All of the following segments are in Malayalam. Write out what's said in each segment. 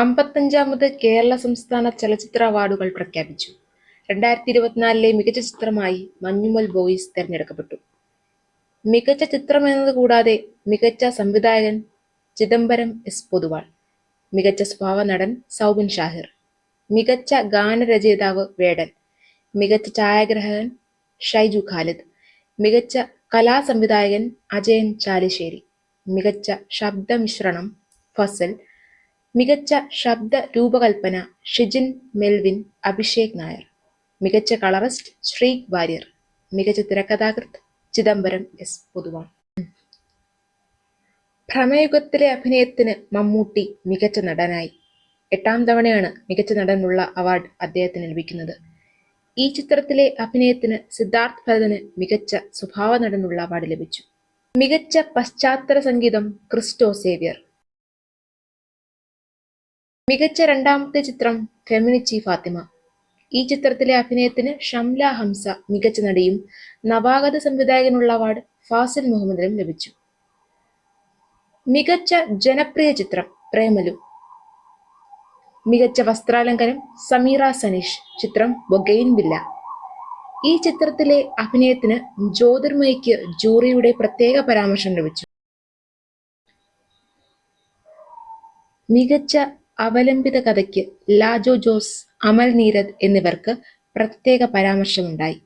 അമ്പത്തഞ്ചാമത് കേരള സംസ്ഥാന ചലച്ചിത്ര അവാർഡുകൾ പ്രഖ്യാപിച്ചു. രണ്ടായിരത്തി ഇരുപത്തിനാലിലെ മികച്ച ചിത്രമായി മഞ്ഞുമൽ ബോയ്സ് തിരഞ്ഞെടുക്കപ്പെട്ടു മികച്ച ചിത്രം കൂടാതെ മികച്ച സംവിധായകൻ ചിദംബരം എസ് പൊതുവാൾ, മികച്ച സ്വഭാവ നടൻ സൗബിൻ ഷാഹിർ, മികച്ച ഗാനരചയിതാവ് വേടൻ, മികച്ച ഛായാഗ്രാഹകൻ ഷൈജു ഖാലിദ്, മികച്ച കലാസംവിധായകൻ അജയൻ ചാലിശ്ശേരി, മികച്ച ശബ്ദമിശ്രണം ഫസൽ, മികച്ച ശബ്ദ രൂപകൽപ്പന ഷിജിൻ മെൽവിൻ അഭിഷേക് നായർ, മികച്ച കളറിസ്റ്റ് ശ്രീക് വാര്യർ, മികച്ച തിരക്കഥാകൃത്ത് ചിദംബരം എസ് പൊതുവാൾ. ഭ്രമയുഗത്തിലെ അഭിനയത്തിന് മമ്മൂട്ടി മികച്ച നടനായി. എട്ടാം തവണയാണ് മികച്ച നടനുള്ള അവാർഡ് അദ്ദേഹത്തിന് ലഭിക്കുന്നത്. ഈ ചിത്രത്തിലെ അഭിനയത്തിന് സിദ്ധാർത്ഥ് ഭരതന് മികച്ച സ്വഭാവ നടനുള്ള അവാർഡ് ലഭിച്ചു. മികച്ച പശ്ചാത്തല സംഗീതം ക്രിസ്റ്റോ സേവ്യർ. മികച്ച രണ്ടാമത്തെ ചിത്രം ഫെമിനിച്ചി ഫാത്തിമ. ഈ ചിത്രത്തിലെ അഭിനയത്തിന് ഷംല ഹംസ മികച്ച നടിയും നവാഗത സംവിധായകനുള്ള അവാർഡ് ഫാസിൽ മുഹമ്മദിനും ലഭിച്ചു. മികച്ച ജനപ്രിയ ചിത്രം പ്രേമലു. മികച്ച വസ്ത്രാലങ്കാരം സമീറ സനീഷ് ചിത്രം ബൊഗെയ്ൻവില്ല. ഈ ചിത്രത്തിലെ അഭിനയത്തിന് ജ്യോതിർമയ്ക്ക് ജൂറിയുടെ പ്രത്യേക പരാമർശം ലഭിച്ചു. മികച്ച അവലംബിത കഥയ്ക്ക് ലാജോ ജോസ്, അമൽ നീരദ് എന്നിവർക്ക് പ്രത്യേക പരാമർശമുണ്ടായി.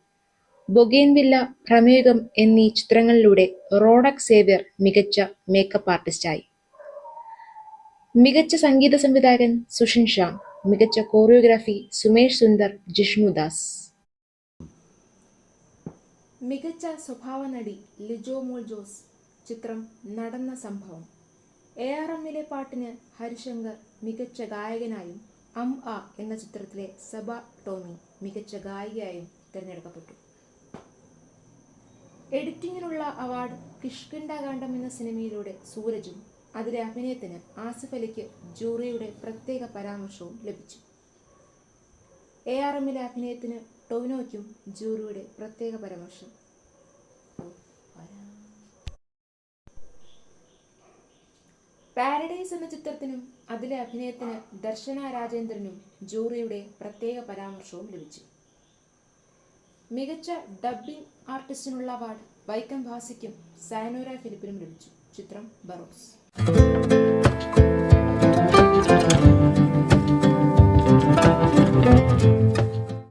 ബൊഗേൻവില്ല പ്രമേയം എന്നീ ചിത്രങ്ങളിലൂടെ റോഡക് സേവ്യർ മികച്ച മേക്കപ്പ് ആർട്ടിസ്റ്റായി. മികച്ച സംഗീത സംവിധായകൻ സുഷിൻ ഷാം മികച്ച കോറിയോഗ്രാഫി സുമേഷ് സുന്ദർ ജിഷ്ണു ദാസ്. മികച്ച സ്വഭാവനടി ലിജോ മോൾ ജോസ് ചിത്രം നടന്ന സംഭവം. എ ആർ എമ്മിലെ പാട്ടിന് ഹരിശങ്കർ മികച്ച ഗായകനായും അം ആ എന്ന ചിത്രത്തിലെ സബ ടോമി മികച്ച ഗായികയായും തിരഞ്ഞെടുക്കപ്പെട്ടു എഡിറ്റിംഗിനുള്ള അവാർഡ് കിഷ്കിന്ധാകാണ്ഡം എന്ന സിനിമയിലൂടെ സൂരജും അതിലെ അഭിനയത്തിന് ആസിഫ് അലിക്ക് ജൂറിയുടെ പ്രത്യേക പരാമർശവും ലഭിച്ചു. എ ആർ എമ്മിലെ അഭിനയത്തിന് ടോവിനോയ്ക്കും ജൂറിയുടെ പ്രത്യേക പരാമർശം. പാരഡൈസ് എന്ന ചിത്രത്തിനും അതിലെ അഭിനയത്തിന് ദർശന രാജേന്ദ്രനും ജൂറിയുടെ പ്രത്യേക പരാമർശവും ലഭിച്ചു. മികച്ച ഡബ്ബിംഗ് ആർട്ടിസ്റ്റിനുള്ള അവാർഡ് വൈക്കം ഭാസിക്കും സയനോര ഫിലിപ്പിനും ലഭിച്ചു. ചിത്രം ബറോസ്.